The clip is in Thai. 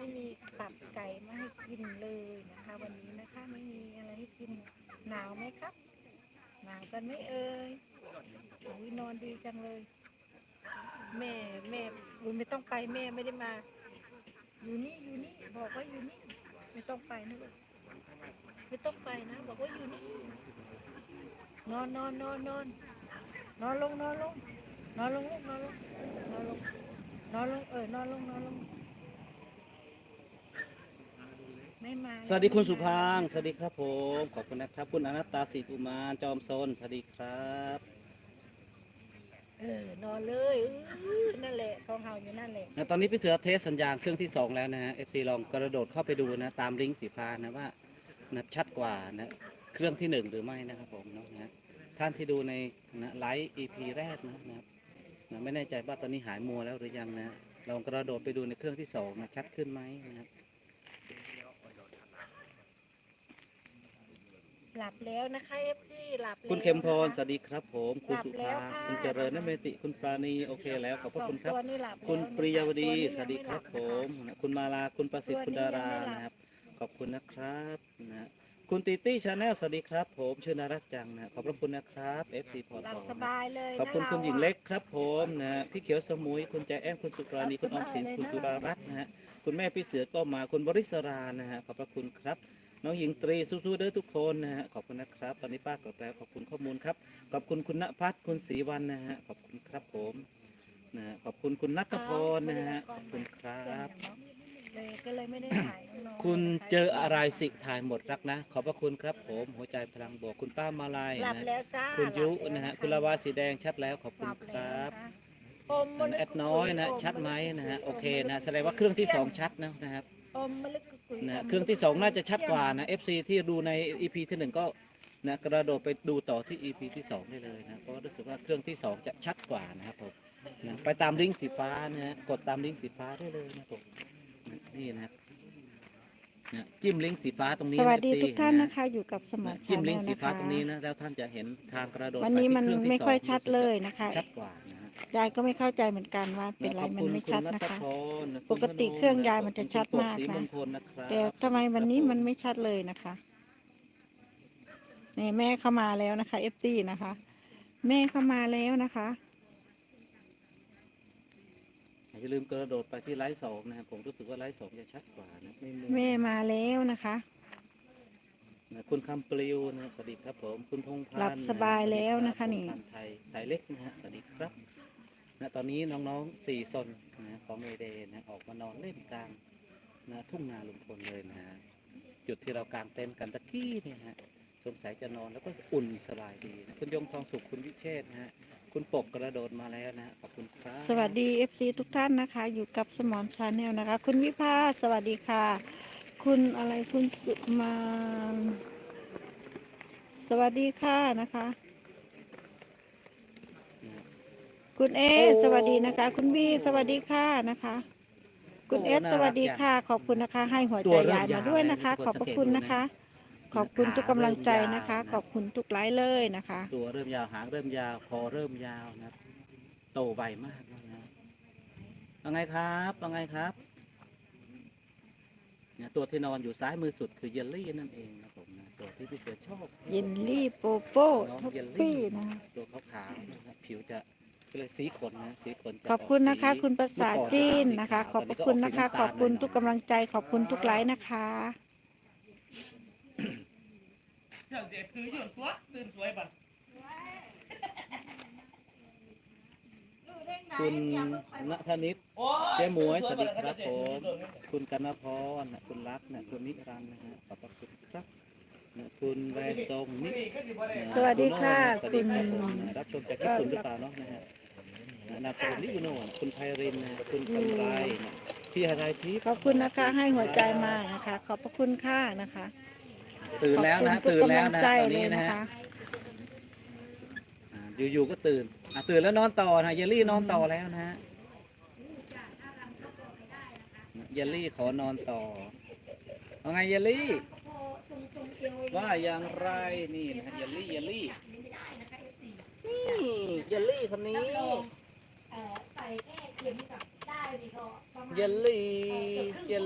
ไม่มีตับไก่มาให้กินเลยนะคะ วันนี้นะคะไม่มีอะไรให้กินหนาวไหมครับ หนาวกันไหม่เอ่ยอุ้ยนอนดีจังเลย แม่แม่อุ้ยไม่ต้องไปแม่ไม่ได้มา อยู่นี่อยู่นี่บอกว่าอยู่นี่ไม่ต้องไปนะลูกไม่ต้องไปนะ บอกว่าอยู่นี่นอนนอนนอนนอนนอนลงนอนลงนอนลงลูกนอนลงนอนลงนอนลงเออนอนลงนอนลง ไม่มาสวัสดีคุณสุพางค์สวัสดีครับผม ขอบคุณนะครับ คุณอนัตตาสิกุมารจอมโซนสวัสดีครับเออนอนเลยเออนั่นแหละของเฮาอยู่นั่นแหละนะตอนนี้พี่เสือเทสสัญญาณเครื่องที่2แล้วนะฮะ FC ลองกระโดดเข้าไปดูนะ ตามลิงก์สีฟ้านะว่านะชัดกว่านะ เครื่องที่1หรือไม่นะครับผมเนาะนะ ท่านที่ดูในนะไลฟ์ EP แรกนะนะครับนะไม่แน่ใจว่าตอนนี้หายมัวแล้วหรือยังนะ ลองกระโดดไปดูในเครื่องที่2นะชัดขึ้นไหมนะครับ หลับแล้วนะคะเอฟซีหลับแล้วคุณเข็มพรนะะสวัสดีครับผม คุณสุภาคุณเจริญนเมติ คุณปราณีโอเคแล้วขอบพระคุณครับสองตัวนี่หลับแล้วคุณปริยาวดีตัวนี้สวัสดีครับยังผไหลับนะะมคุณมาลาคุณประสิทธิ์ตัคุณวนี้ดารายังไม่หลับนะครับ ขอบคุณนะครับนะคุณตีตี้ชาแนลสวัสดีครับ ผมชื่อนารักจังนะขอบพระคุณนะครับ FC พอหลัต่บอสบายเลยขอบคุณนะคุณหญิงราอะเล็กครับผมนะพี่เขียวสมุยคุณใจแอ้มคุณสุปราณีคุณออมสินคุณจุฬารัตน์นะฮะคุณแม่พี่เสือก็มาคุณบริศรานะฮะขอบพระคุณครับ น้องหญิงตรีสู้ๆเด้อทุกคนนะฮะขอบคุณนะครับ ตอนนี้ป้ากดแล้วขอบคุณข้อมูลครับ ขอบคุณคุณณพัฒน์คุณศรีวันนะฮะขอบคุณครับผมนะฮะขอบคุณคุณนัทพรนะฮะขอบคุณครับ เลยก็เลยไม่ได้ถ่ายน้องๆคุณนะคะเจออะไรสิถ่ายหมดรักนะ ขอบพระคุณครับผมหัวใจพลังบวกคุณป้ามาลายหลับนะแล้วจ้าคุณยุหลับแล้นะฮะคคุณลาวาสีแดงชัดแล้วขอบหคุณลับคแล้วรับนะคะอมมะอันลึกแอดน้อยนะชัดไหมนะฮะโอเคนะแสดงว่าเครื่องที่สองชัดนะนะครับอมมะลึกกุย นะมเครื่องที่สองน่าจะชัดกว่านะ FC ที่ดูใน EP ที่หนึ่งก็นะกระโดดไปดูต่อที่ EP ที่สองได้เลยนะเพราะว่ารู้สึกว่าเครื่องที่สองจะชัดกว่านะครับผมนะไปตามลิงก์สีฟ้านะฮะกดตามลิงก์สีฟ้าได้เลยนะครับผมนะนี่นะครับนะจิ้มลิงก์สีฟ้าตรงนี้สวัสดีนะ FC ทุกท่านนะนะคะ อยู่กับสมอนะนจิ้มชาแนลิงลก์สีนะฟ้าคะตรงนี้นะแล้วท่านจะเห็นทางกระโดดวันนี้ปที่มันเครื่องที่ไม่ค่อยสงชัดเลยนะคะ ชัดกว่านะฮะ ยายก็ไม่เข้าใจเหมือนกันว่าเป็นไรขอบมันคุณไม่ชัดณนะรัตคะพรนะปกติณเครื่องยายมันจะชัดขอบคุณมากศรีนะมงคลนะครับแต่ทำไมวันนี้มันไม่ชัดเลยนะคะนี่แม่เข้ามาแล้วนะคะเอฟซีนะคะ แม่เข้ามาแล้วนะคะอย่าลืมกระโดดไปที่ไลฟ์สองนะครับผมรู้สึกว่าไลฟ์สองจะชัดกว่านะไม่มัวแม่มาแล้วนะคะนะคุณคำปลิวนะสวัสดีครับผม คุณพงษ์พันธ์หลับสบายแล้วนะคะสวัสนี่ดีรับพงษ์พัธ์ไทยไทยเล็กนะฮะสวัสดีครับ นะตอนนี้น้องๆสี่ซนนะของเมเดนะออกมานอนเล่นกลางนะทุ่งนาลุงพลเลยนะฮะจุดที่เรากางเต็นท์กันตะกี้เนี่ยฮะสงสัยจะนอนแล้วก็อุ่นสบายดีนะคุณยงทองสุขคุณวิเชษนะฮะคุณปกกระโดดมาแล้วนะขอบคุณครับสวัสดีเอฟซีทุกท่านนะคะ อยู่กับสมอนชาแนลนะคะ คุณวิภาสวัสดีค่ะ คุณอะไรคุณสุมานสวัสดีค่ะนะคะ คุณเอ สวัสดีนะคะ คุณบีสวัสดีค่ะนะคะ คุณเอสสวัสดีค่ะ ขอบคุณนะคะ ให้หัวใจยายมาด้วยนะคะ ขอบพระคุณนะคะ ขอบคุณทุกกำลังใจนะคะ ขอบคุณทุกไลค์เลยนะคะ ตัวเริ่มยาวหางเริ่มยาวคอเริ่มยาวนะครับโตไวมากนะฮะว่าไงครับว่าไงครับเนี่ยตัวที่นอนอยู่ซ้ายมือสุดคือเยลลี่นั่นเองนะผมนะตัวที่พี่เสือชอบเยนลี่โปโป้ท็อฟฟี่นะคะตัวขาวๆนะครับผิวจะ ก็เลยสีขนนะสีขนจะขอบคุณนะคะออกสีคุณภาษาจีนนะคะ ขอบพระคุณนะคะ ขอบคุณทุกกำลังใจ ขอบคุณทุกไลค์นะคะ เดี๋ยวเดี๋ยวคือยืนตัวตื่นสวยบัดคุณณธนิตเจ๊หมวยสวัสดีครับผม คุณกนพรนะคุณรักนะคุณนิรันดร์นะฮะขอบพระคุณครับนะคุณแวทรงนินะสวัสดีค่ะสวัสดีรับคุณผมนะรับชมจากญี่ปุ่นหรือเปล่าเนาะนะฮะ นะนามสกุลลิบุโนนะคุณไพรินนะคุณกำไรนะพี่ฮารายทิพย์ขอบคุณนะคะ ให้หัวใจมานะคะ ขอบพระคุณค่ะนะคะตื่นแล้วนะขอบคุณตื่นแล้วทุกกำนะงใจตอนเลนี้ยนะนะฮะคะอ่าอยู่ๆก็ตื่นอะตื่นแล้วนอนต่อนะเยลลี่นอนต่อแล้วนะฮะเยลลี่ขอนอนต่อเอาไงเยลลี่ ว่าอย่างไรนี่นะฮะเยลลี่เยลลี่นี่เยลลี่คนนี้ เยลลี่เยล